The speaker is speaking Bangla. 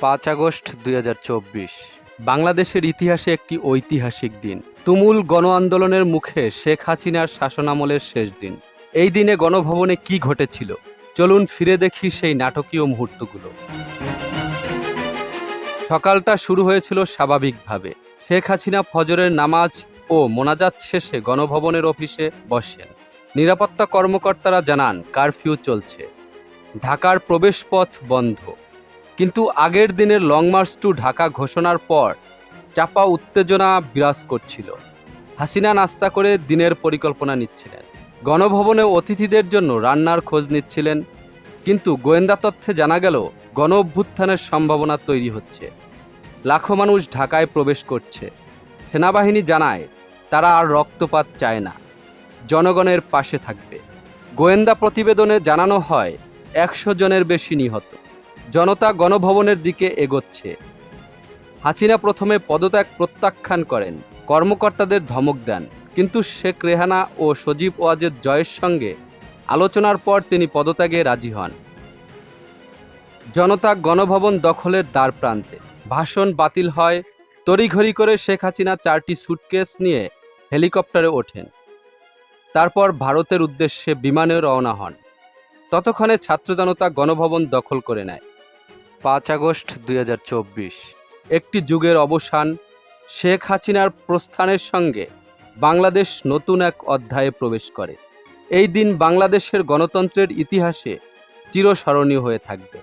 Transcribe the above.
পাঁচ আগস্ট দুই হাজার চব্বিশ। বাংলাদেশের ইতিহাসে একটি ঐতিহাসিক দিন। তুমুল গণ আন্দোলনের মুখে শেখ হাসিনার শাসনামলের শেষ দিন। এই দিনে গণভবনে কি ঘটেছিল? চলুন ফিরে দেখি সেই নাটকীয় মুহূর্তগুলো। সকালটা শুরু হয়েছিল স্বাভাবিকভাবে। শেখ হাসিনা ফজরের নামাজ ও মোনাজাত শেষে গণভবনের অফিসে বসেন। নিরাপত্তা কর্মকর্তারা জানান, কারফিউ চলছে। ঢাকার প্রবেশপথ বন্ধ। কিন্তু আগের দিনের লং মার্চ টু ঢাকা ঘোষণার পর চাপা উত্তেজনা বিরাজ করছিল। হাসিনা নাস্তা করে দিনের পরিকল্পনা নিচ্ছিলেন। গণভবনে অতিথিদের জন্য রান্নার খোঁজ নিচ্ছিলেন, কিন্তু গোয়েন্দা তথ্যে জানা গেল গণ অভ্যুত্থানের সম্ভাবনা তৈরি হচ্ছে। লাখো মানুষ ঢাকায় প্রবেশ করছে। সেনাবাহিনী জানায়, তারা আর রক্তপাত চায় না। জনগণের পাশে থাকবে। গোয়েন্দা প্রতিবেদনে জানানো হয়, একশো জনের বেশি নিহত। জনতা গণভবনের দিকে এগোচ্ছে। হাসিনা প্রথমে পদত্যাগ প্রত্যাখ্যান করেন, কর্মকর্তাদের ধমক দেন। কিন্তু শেখ রেহানা ও সজীব ওয়াজেদ জয়ের সঙ্গে আলোচনার পর তিনি পদত্যাগে রাজি হন। জনতা গণভবন দখলের দ্বার প্রান্তে। ভাষণ বাতিল হয়, তড়িঘড়ি করে শেখ হাসিনা চারটি সুটকেস নিয়ে হেলিকপ্টারে ওঠেন। তারপর ভারতের উদ্দেশ্যে বিমানে রওনা হন। ততক্ষণে ছাত্র জনতা গণভবন দখল করে নেয়। পাঁচ আগস্ট দুই হাজার চব্বিশ। একটি যুগের অবসান শেখ হাসিনার প্রস্থানের সঙ্গে বাংলাদেশ নতুন এক অধ্যায়ে প্রবেশ করে। এই দিন বাংলাদেশের গণতন্ত্রের ইতিহাসে চিরস্মরণীয় হয়ে থাকবে।